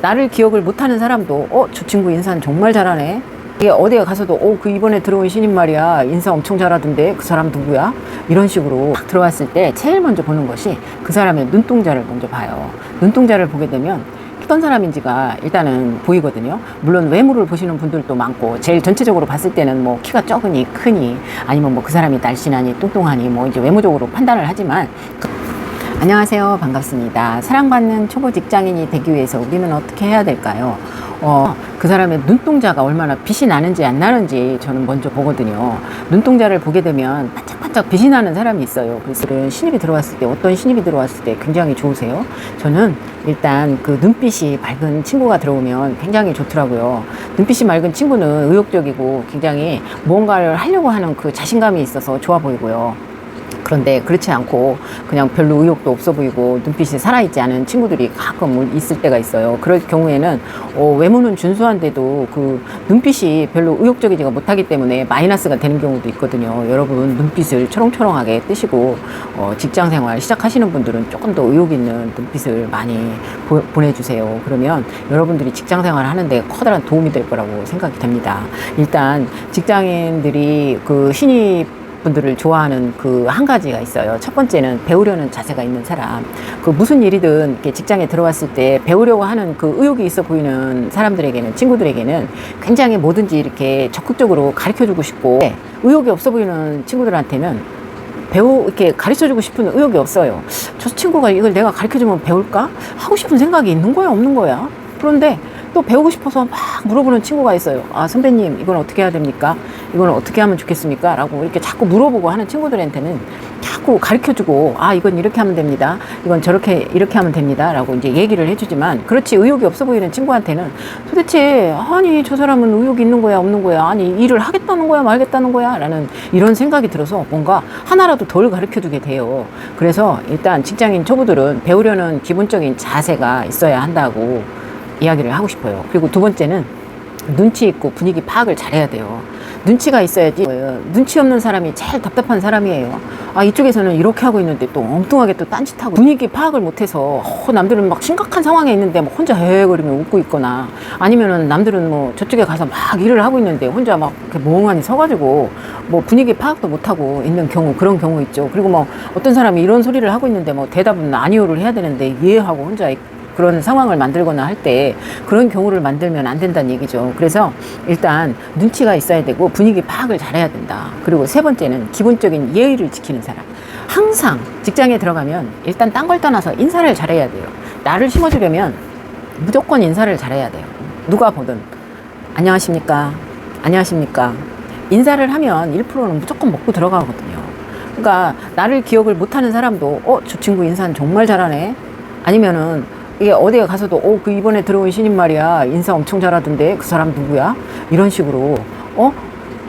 나를 기억을 못하는 사람도 어 저 친구 인사는 정말 잘하네. 이게 어디에 가서도 어 그 이번에 들어온 신인 말이야. 인사 엄청 잘하던데. 그 사람 누구야? 이런 식으로 딱 들어왔을 때 제일 먼저 보는 것이 그 사람의 눈동자를 먼저 봐요. 눈동자를 보게 되면 어떤 사람인지가 일단은 보이거든요. 물론 외모를 보시는 분들도 많고 제일 전체적으로 봤을 때는 뭐 키가 적으니 크니 아니면 뭐 그 사람이 날씬하니 뚱뚱하니 뭐 이제 외모적으로 판단을 하지만 그- 안녕하세요. 반갑습니다. 사랑받는 초보 직장인이 되기 위해서 우리는 어떻게 해야 될까요? 어, 그 사람의 눈동자가 얼마나 빛이 나는지 안 나는지 저는 먼저 보거든요. 눈동자를 보게 되면 반짝반짝 빛이 나는 사람이 있어요. 그래서 그 신입이 들어왔을 때 어떤 신입이 들어왔을 때 굉장히 좋으세요. 저는 일단 그 눈빛이 맑은 친구가 들어오면 굉장히 좋더라고요. 눈빛이 맑은 친구는 의욕적이고 굉장히 무언가를 하려고 하는 그 자신감이 있어서 좋아 보이고요. 그런데 그렇지 않고 그냥 별로 의욕도 없어 보이고 눈빛이 살아있지 않은 친구들이 가끔 있을 때가 있어요. 그럴 경우에는 어, 외모는 준수한데도 그 눈빛이 별로 의욕적이지가 못하기 때문에 마이너스가 되는 경우도 있거든요. 여러분 눈빛을 초롱초롱하게 뜨시고 어, 직장 생활 시작하시는 분들은 조금 더 의욕 있는 눈빛을 많이 보, 보내주세요. 그러면 여러분들이 직장 생활 하는데 커다란 도움이 될 거라고 생각이 됩니다. 일단 직장인들이 그 신입 분들을 좋아하는 그 한 가지가 있어요. 첫 번째는 배우려는 자세가 있는 사람. 그 무슨 일이든 이렇게 직장에 들어왔을 때 배우려고 하는 그 의욕이 있어 보이는 사람들에게는 친구들에게는 굉장히 뭐든지 이렇게 적극적으로 가르쳐 주고 싶고 의욕이 없어 보이는 친구들한테는 배우 이렇게 가르쳐 주고 싶은 의욕이 없어요. 저 친구가 이걸 내가 가르쳐 주면 배울까? 하고 싶은 생각이 있는 거야, 없는 거야? 그런데 또 배우고 싶어서 막 물어보는 친구가 있어요. 아, 선배님, 이건 어떻게 해야 됩니까? 이건 어떻게 하면 좋겠습니까? 라고 이렇게 자꾸 물어보고 하는 친구들한테는 자꾸 가르쳐 주고, 아, 이건 이렇게 하면 됩니다. 이건 저렇게, 이렇게 하면 됩니다. 라고 이제 얘기를 해주지만, 그렇지, 의욕이 없어 보이는 친구한테는 도대체, 아니, 저 사람은 의욕이 있는 거야, 없는 거야? 아니, 일을 하겠다는 거야, 말겠다는 거야? 라는 이런 생각이 들어서 뭔가 하나라도 덜 가르쳐 주게 돼요. 그래서 일단 직장인 초보들은 배우려는 기본적인 자세가 있어야 한다고 이야기를 하고 싶어요. 그리고 두 번째는 눈치 있고 분위기 파악을 잘해야 돼요. 눈치가 있어야지. 눈치 없는 사람이 제일 답답한 사람이에요. 아 이쪽에서는 이렇게 하고 있는데 또 엉뚱하게 또 딴짓하고 분위기 파악을 못해서 어, 남들은 막 심각한 상황에 있는데 막 혼자 헤헤거리며 웃고 있거나 아니면은 남들은 뭐 저쪽에 가서 막 일을 하고 있는데 혼자 막 이렇게 멍하니 서가지고 뭐 분위기 파악도 못하고 있는 경우 그런 경우 있죠. 그리고 뭐 어떤 사람이 이런 소리를 하고 있는데 뭐 대답은 아니오를 해야 되는데 이해하고 혼자 그런 상황을 만들거나 할 때 그런 경우를 만들면 안 된다는 얘기죠. 그래서 일단 눈치가 있어야 되고 분위기 파악을 잘해야 된다. 그리고 세 번째는 기본적인 예의를 지키는 사람. 항상 직장에 들어가면 일단 딴 걸 떠나서 인사를 잘해야 돼요. 나를 심어주려면 무조건 인사를 잘해야 돼요. 누가 보든 안녕하십니까? 안녕하십니까? 인사를 하면 1%는 무조건 먹고 들어가거든요. 그러니까 나를 기억을 못하는 사람도 어 저 친구 인사는 정말 잘하네. 아니면은 이게 어디에 가서도 어 그 이번에 들어온 신인 말이야 인사 엄청 잘하던데 그 사람 누구야? 이런 식으로 어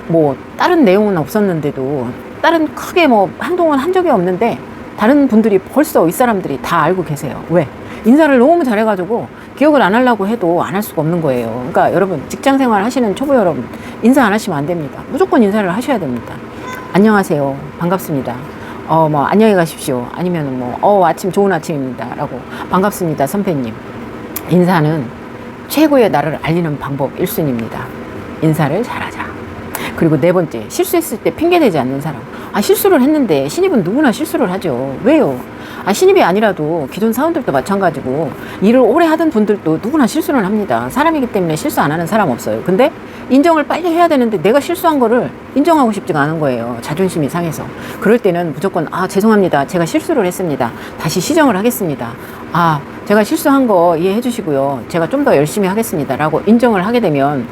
뭐 다른 내용은 없었는데도 다른 크게 뭐 한동안 한 적이 없는데 다른 분들이 벌써 윗사람들이 다 알고 계세요. 왜? 인사를 너무 잘해가지고 기억을 안 하려고 해도 안 할 수가 없는 거예요. 그러니까 여러분 직장 생활 하시는 초보 여러분 인사 안 하시면 안 됩니다. 무조건 인사를 하셔야 됩니다. 안녕하세요. 반갑습니다. 어, 뭐, 안녕히 가십시오. 아니면은 뭐, 어, 아침 좋은 아침입니다. 라고. 반갑습니다. 선배님. 인사는 최고의 나를 알리는 방법 1순위입니다. 인사를 잘하자. 그리고 네 번째, 실수했을 때 핑계대지 않는 사람. 아, 실수를 했는데 신입은 누구나 실수를 하죠. 왜요? 아, 신입이 아니라도 기존 사원들도 마찬가지고 일을 오래 하던 분들도 누구나 실수를 합니다. 사람이기 때문에 실수 안 하는 사람 없어요. 근데 인정을 빨리 해야 되는데 내가 실수한 거를 인정하고 싶지가 않은 거예요. 자존심이 상해서. 그럴 때는 무조건 아, 죄송합니다. 제가 실수를 했습니다. 다시 시정을 하겠습니다. 아, 제가 실수한 거 이해해 주시고요. 제가 좀 더 열심히 하겠습니다. 라고 인정을 하게 되면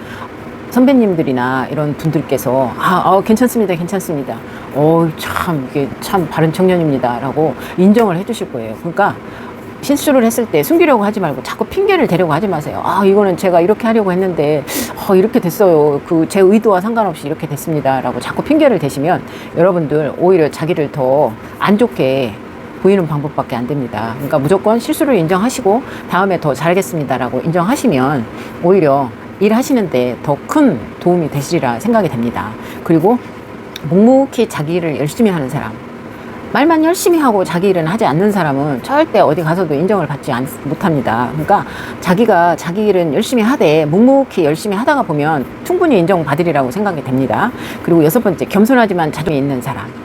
선배님들이나 이런 분들께서 아, 어, 괜찮습니다, 괜찮습니다. 어, 참 이게 참 바른 청년입니다 라고 인정을 해주실 거예요. 그러니까 실수를 했을 때 숨기려고 하지 말고 자꾸 핑계를 대려고 하지 마세요. 아, 이거는 제가 이렇게 하려고 했는데 어, 이렇게 됐어요. 그 제 의도와 상관없이 이렇게 됐습니다 라고 자꾸 핑계를 대시면 여러분들 오히려 자기를 더 안 좋게 보이는 방법밖에 안 됩니다. 그러니까 무조건 실수를 인정하시고 다음에 더 잘하겠습니다 라고 인정하시면 오히려 일하시는데 더 큰 도움이 되시리라 생각이 됩니다. 그리고 묵묵히 자기 일을 열심히 하는 사람. 말만 열심히 하고 자기 일은 하지 않는 사람은 절대 어디 가서도 인정을 받지 않, 못합니다. 그러니까 자기가 자기 일은 열심히 하되 묵묵히 열심히 하다가 보면 충분히 인정받으리라고 생각이 됩니다. 그리고 여섯 번째 겸손하지만 자존이 있는 사람.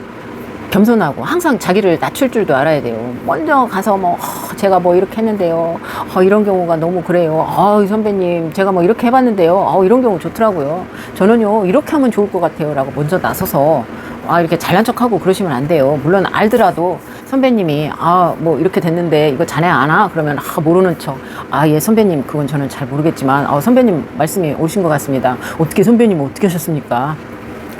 겸손하고 항상 자기를 낮출 줄도 알아야 돼요. 먼저 가서 뭐 "어, 제가 뭐 이렇게 했는데요. 어, 이런 경우가 너무 그래요. 아, 선배님 제가 뭐 이렇게 해봤는데요. 어, 이런 경우 좋더라고요. 저는요 이렇게 하면 좋을 것 같아요라고 먼저 나서서 아 이렇게 잘난 척하고 그러시면 안 돼요. 물론 알더라도 선배님이 아 뭐 이렇게 됐는데 이거 자네 아나? 그러면 아 모르는 척. 아 예 선배님 그건 저는 잘 모르겠지만 어, 선배님 말씀이 오신 것 같습니다. 어떻게 선배님 어떻게 하셨습니까?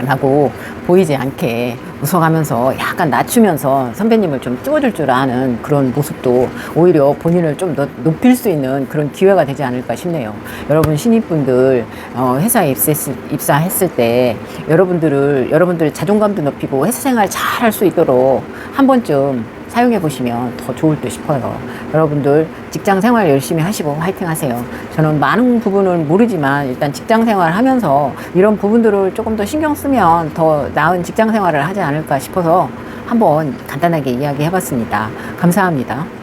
라고 보이지 않게 웃어가면서 약간 낮추면서 선배님을 좀 띄워줄 줄 아는 그런 모습도 오히려 본인을 좀 더 높일 수 있는 그런 기회가 되지 않을까 싶네요. 여러분 신입분들 어, 회사에 입사했을, 입사했을 때 여러분들을 여러분들 자존감도 높이고 회사 생활 잘 할 수 있도록 한 번쯤 사용해 보시면 더 좋을 듯 싶어요. 여러분들 직장 생활 열심히 하시고 화이팅 하세요. 저는 많은 부분은 모르지만 일단 직장 생활 하면서 이런 부분들을 조금 더 신경 쓰면 더 나은 직장 생활을 하지 않을까 싶어서 한번 간단하게 이야기해 봤습니다. 감사합니다.